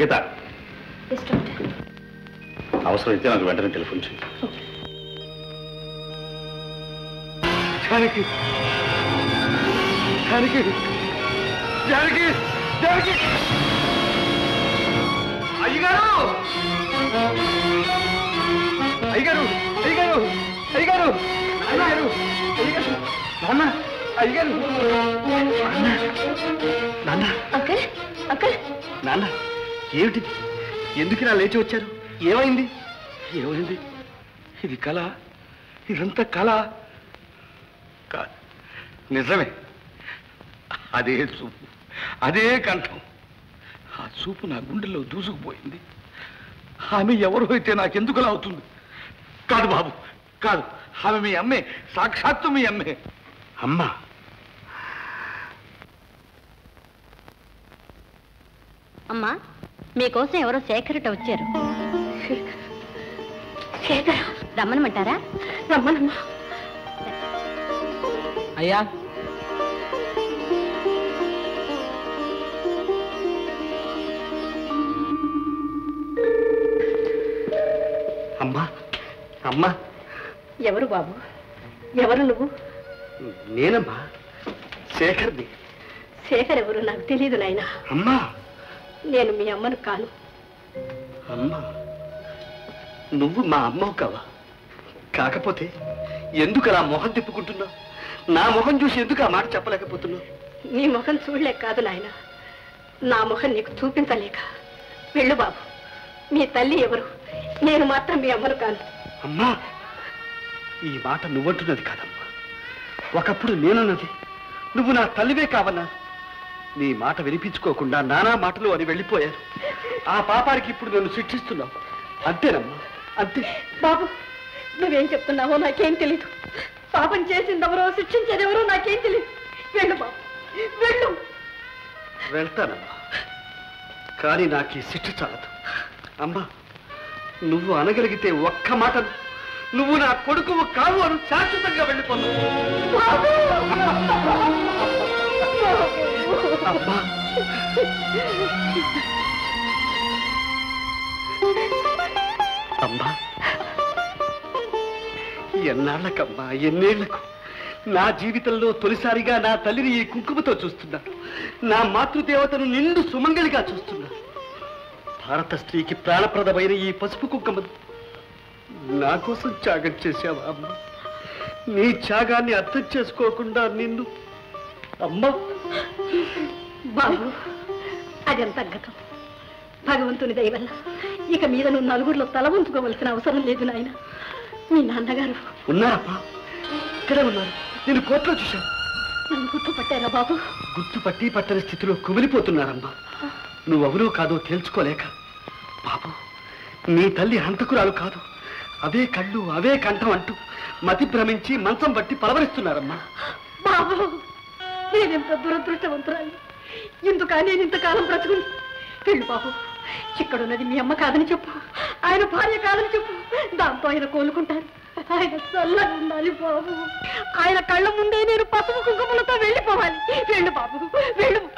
గీత. అవసరమైతే నాకు వెంటనే టెలిఫోన్ చేయి జానకి. జానకి. జానకి. జానకి. అయ్యగారు! అయ్యగారు! అయ్యగారు! అయ్యగారు! అయ్యగారు! అయ్యగారు! నాన్న! అయ్యగారు! నాన్న! నాన్న అంకల్ అంకల్ నాన్న! ఏమిటిది ఎందుకు ఇలా లేచి వచ్చారు? ఏమైంది? ఏమైంది? ఇది కళ. ఇదంతా కళ. కాదు నిజమే. అదే చూపు. అదే కంఠం. ఆ చూపు నా గుండెల్లో దూసుకుపోయింది. ఆమె ఎవరు అయితే నాకెందుకులా అవుతుంది? కాదు బాబు కాదు. ఆమె మీ అమ్మే సాక్షాత్తు మీ అమ్మే. అమ్మా. అమ్మా మీకోసం ఎవరో సేకరట వచ్చారు. శేఖర్ రమ్మనమంటారా? రమ్మనమ్మా. అయ్యా. అమ్మా అమ్మా. ఎవరు బాబు? ఎవరు నువ్వు? నేనమ్మా. శేఖర్ని శేఖర్ ఎవరు నాకు తెలియదు నాయనా. అమ్మా. నేను మీ అమ్మను కాను. అమ్మా నువ్వు మా అమ్మవు కావా? కాకపోతే ఎందుకు అలా మొహం తిప్పుకుంటున్నావు? నా మొహం చూసి ఎందుకు ఆ మాట చెప్పలేకపోతున్నావు? నీ ముఖం చూడలేక కాదు నాయన. నా ముఖం నీకు చూపించలేక. వెళ్ళు బాబు. మీ తల్లి ఎవరు? నేను మాత్రం మీ అమ్మను కాను. అమ్మా ఈ మాట నువ్వంటున్నది కాదమ్మా. ఒకప్పుడు నేనున్నది. నువ్వు నా తల్లివే కావన్నా. నీ మాట వినిపించుకోకుండా నానా మాటలు అని వెళ్ళిపోయాను. ఆ పాపానికి ఇప్పుడు నన్ను శిక్షిస్తున్నావు. అంతేనమ్మా అంతే. బాబు నువ్వేం చెప్తున్నావో నాకేం తెలీదు. పాపం చేసిందెవరో శిక్షించేదెవరో నాకేం తెలీదు. వెళ్ళు బాబు వెళ్ళు. వెళ్తానమ్మా. కానీ నాకు ఈ శిక్ష చాలదు. అమ్మా నువ్వు అనగలిగితే ఒక్క మాటను నువ్వు నా కొడుకు కావు అని శాశ్వతంగా వెళ్ళిపోన్నావు అమ్మా అమ్మా. ఎన్నాళ్ళకమ్మా ఎన్నేళ్ళకు? నా జీవితంలో తొలిసారిగా నా తల్లిని ఈ కుంకుమతో చూస్తున్నా. నా మాతృదేవతను నిండు సుమంగళిగా చూస్తున్నాను భారత స్త్రీకి ప్రాణప్రదమైన ఈ పసుపు కుంకుమ నా కోసం త్యాగం చేశావా అమ్మ? నీ త్యాగాన్ని అర్థం చేసుకోకుండా నిన్ను అమ్మా. బాబు అదంతా గతం భగవంతుని దయ వల్ల ఇక మీద నువ్వు నలుగురిలో తల ఉంచుకోవలసిన అవసరం లేదు నాయన. మీ నాన్నగారు. ఉన్నారప్పా. ఇక్కడే ఉన్నారు. నేను కోర్టులో చూశాను. నన్ను గుర్తుపట్టారా బాబు? గుర్తుపట్టి పట్టని స్థితిలో కుమిలిపోతున్నారమ్మా. నువ్వెవరో కాదో తేల్చుకోలేక బాబు నీ తల్లి హంతకురాలు కాదు. అవే కళ్ళు అవే కంఠం అంటూ మతి భ్రమించి మంచం పట్టి పలవరిస్తున్నారమ్మా. బాబు నేనెంత దురదృష్టవంతురాలి. ఎందుకా నేను ఇంతకాలం బ్రతుకుని? వెళ్ళు బాబు ఇక్కడున్నది మీ అమ్మ కాదని చెప్పు. ఆయన భార్య కాదని చెప్పు. దాంతో ఆయన కోలుకుంటారు. ఆయన చల్లగా ఉండాలి బాబు. ఆయన కళ్ళ ముందే నేను పసుపు కుంకుమలతో వెళ్ళిపోవాలి. వెళ్ళు బాబు వెళ్ళు.